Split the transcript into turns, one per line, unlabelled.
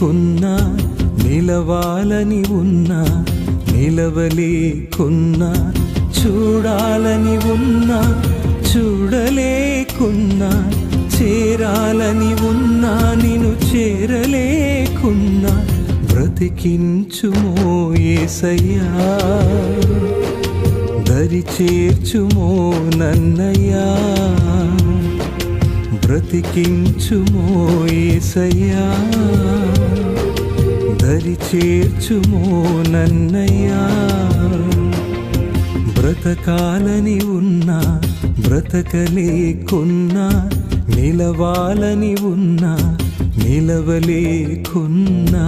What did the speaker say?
నిలవలేకున్నా నిలవాలని ఉన్నా నిలవలేకున్నా చూడాలని ఉన్నా చూడలేకున్నా చేరాలని ఉన్నా నిన్ను చేరలేకున్నా బ్రతికించుమో ఏసయ్యా. దరి చేర్చుమో నన్నయ్యా. బ్రతికించుమో ఏసయ్యా. దరి చేర్చుమో నన్నయ్యా. బ్రతకాలని ఉన్నా బ్రతకలేకున్నా నిలవాలని ఉన్నా నిలవలేకున్నా